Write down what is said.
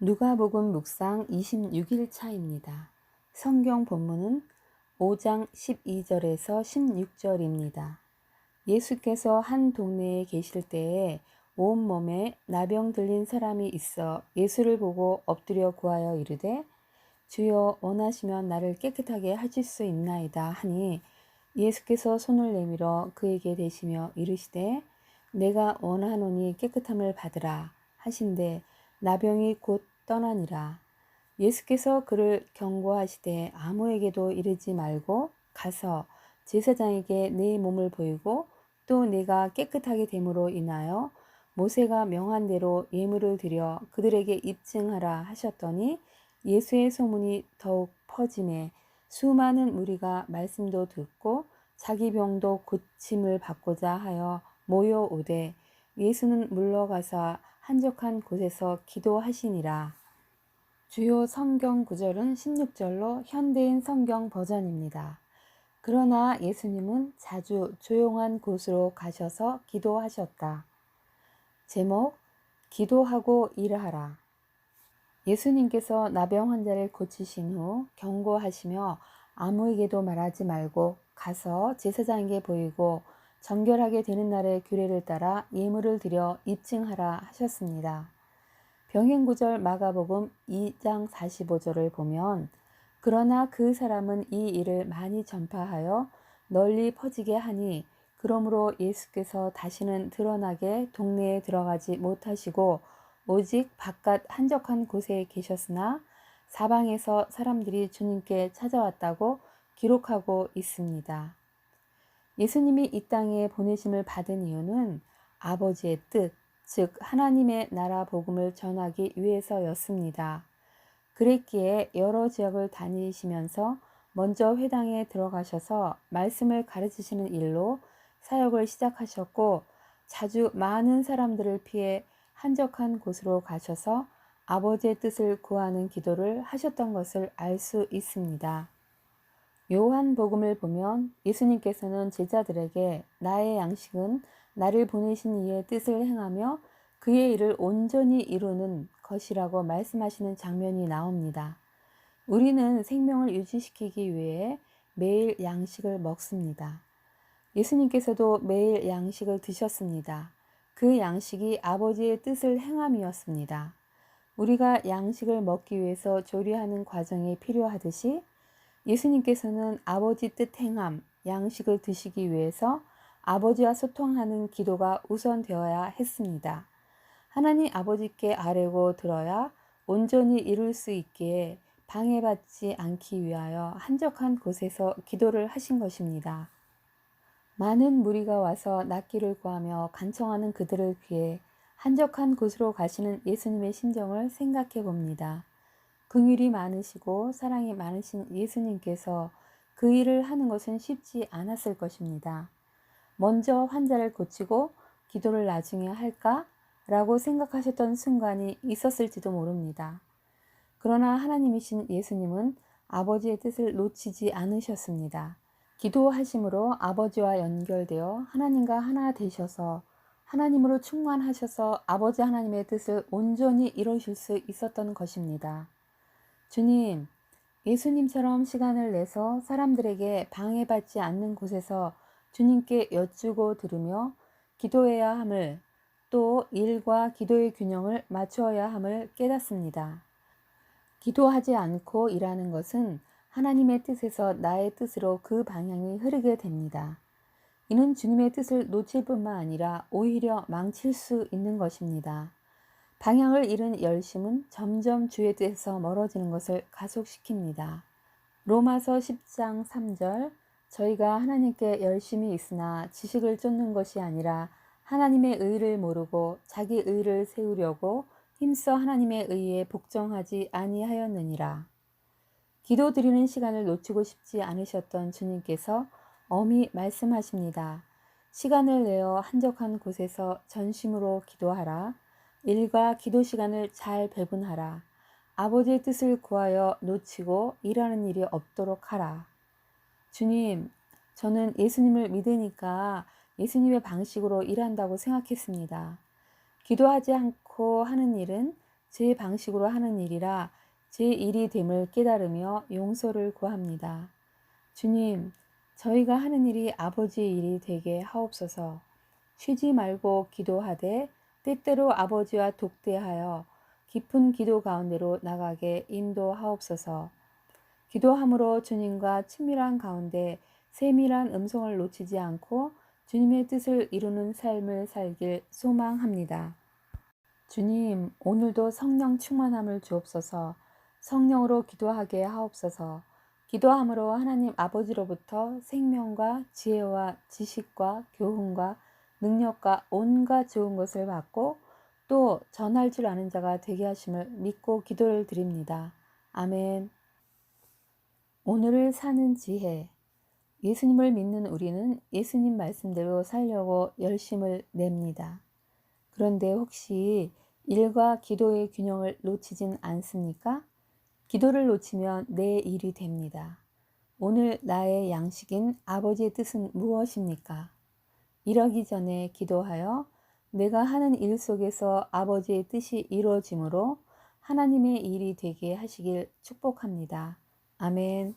누가복음 묵상 26일 차입니다. 성경 본문은 5장 12절에서 16절입니다. 예수께서 한 동네에 계실 때에 온 몸에 나병 들린 사람이 있어 예수를 보고 엎드려 구하여 이르되 주여 원하시면 나를 깨끗하게 하실 수 있나이다 하니 예수께서 손을 내밀어 그에게 대시며 이르시되 내가 원하노니 깨끗함을 받으라 하신데 나병이 곧 떠나니라. 예수께서 그를 경고하시되 아무에게도 이르지 말고 가서 제사장에게 내 몸을 보이고 또 내가 깨끗하게 됨으로 인하여 모세가 명한 대로 예물을 드려 그들에게 입증하라 하셨더니 예수의 소문이 더욱 퍼짐에 수많은 무리가 말씀도 듣고 자기 병도 고침을 받고자 하여 모여오되 예수는 물러가사 한적한 곳에서 기도하시니라. 주요 성경 구절은 16절로 현대인 성경 버전입니다. 그러나 예수님은 자주 조용한 곳으로 가셔서 기도하셨다. 제목 기도하고 일하라. 예수님께서 나병 환자를 고치신 후 경고하시며 아무에게도 말하지 말고 가서 제사장에게 보이고 정결하게 되는 날의 규례를 따라 예물을 드려 입증하라 하셨습니다. 병행구절 마가복음 2장 45절을 보면 그러나 그 사람은 이 일을 많이 전파하여 널리 퍼지게 하니 그러므로 예수께서 다시는 드러나게 동네에 들어가지 못하시고 오직 바깥 한적한 곳에 계셨으나 사방에서 사람들이 주님께 찾아왔다고 기록하고 있습니다. 예수님이 이 땅에 보내심을 받은 이유는 아버지의 뜻, 즉 하나님의 나라 복음을 전하기 위해서였습니다. 그랬기에 여러 지역을 다니시면서 먼저 회당에 들어가셔서 말씀을 가르치시는 일로 사역을 시작하셨고 자주 많은 사람들을 피해 한적한 곳으로 가셔서 아버지의 뜻을 구하는 기도를 하셨던 것을 알 수 있습니다. 요한복음을 보면 예수님께서는 제자들에게 나의 양식은 나를 보내신 이의 뜻을 행하며 그의 일을 온전히 이루는 것이라고 말씀하시는 장면이 나옵니다. 우리는 생명을 유지시키기 위해 매일 양식을 먹습니다. 예수님께서도 매일 양식을 드셨습니다. 그 양식이 아버지의 뜻을 행함이었습니다. 우리가 양식을 먹기 위해서 조리하는 과정이 필요하듯이 예수님께서는 아버지 뜻 행함, 양식을 드시기 위해서 아버지와 소통하는 기도가 우선 되어야 했습니다. 하나님 아버지께 아뢰고 들어야 온전히 이룰 수 있기에 방해받지 않기 위하여 한적한 곳에서 기도를 하신 것입니다. 많은 무리가 와서 낫기를 구하며 간청하는 그들을 귀해 한적한 곳으로 가시는 예수님의 심정을 생각해 봅니다. 긍휼이 많으시고 사랑이 많으신 예수님께서 그 일을 하는 것은 쉽지 않았을 것입니다. 먼저 환자를 고치고 기도를 나중에 할까? 라고 생각하셨던 순간이 있었을지도 모릅니다. 그러나 하나님이신 예수님은 아버지의 뜻을 놓치지 않으셨습니다. 기도하심으로 아버지와 연결되어 하나님과 하나 되셔서 하나님으로 충만하셔서 아버지 하나님의 뜻을 온전히 이루실 수 있었던 것입니다. 주님, 예수님처럼 시간을 내서 사람들에게 방해받지 않는 곳에서 주님께 여쭈고 들으며 기도해야 함을 또 일과 기도의 균형을 맞추어야 함을 깨닫습니다. 기도하지 않고 일하는 것은 하나님의 뜻에서 나의 뜻으로 그 방향이 흐르게 됩니다. 이는 주님의 뜻을 놓칠 뿐만 아니라 오히려 망칠 수 있는 것입니다. 방향을 잃은 열심은 점점 주의 뜻에서 멀어지는 것을 가속시킵니다. 로마서 10장 3절 저희가 하나님께 열심히 있으나 지식을 쫓는 것이 아니라 하나님의 의를 모르고 자기 의를 세우려고 힘써 하나님의 의에 복종하지 아니하였느니라. 기도 드리는 시간을 놓치고 싶지 않으셨던 주님께서 엄히 말씀하십니다. 시간을 내어 한적한 곳에서 전심으로 기도하라. 일과 기도 시간을 잘 배분하라. 아버지의 뜻을 구하여 놓치고 일하는 일이 없도록 하라. 주님, 저는 예수님을 믿으니까 예수님의 방식으로 일한다고 생각했습니다. 기도하지 않고 하는 일은 제 방식으로 하는 일이라 제 일이 됨을 깨달으며 용서를 구합니다. 주님, 저희가 하는 일이 아버지의 일이 되게 하옵소서. 쉬지 말고 기도하되 때때로 아버지와 독대하여 깊은 기도 가운데로 나가게 인도하옵소서. 기도함으로 주님과 친밀한 가운데 세밀한 음성을 놓치지 않고 주님의 뜻을 이루는 삶을 살길 소망합니다. 주님, 오늘도 성령 충만함을 주옵소서. 성령으로 기도하게 하옵소서. 기도함으로 하나님 아버지로부터 생명과 지혜와 지식과 교훈과 능력과 온갖 좋은 것을 받고 또 전할 줄 아는 자가 되게 하심을 믿고 기도를 드립니다. 아멘. 오늘을 사는 지혜. 예수님을 믿는 우리는 예수님 말씀대로 살려고 열심을 냅니다. 그런데 혹시 일과 기도의 균형을 놓치진 않습니까? 기도를 놓치면 내 일이 됩니다. 오늘 나의 양식인 아버지의 뜻은 무엇입니까? 이러기 전에 기도하여 내가 하는 일 속에서 아버지의 뜻이 이루어지므로 하나님의 일이 되게 하시길 축복합니다. 아멘.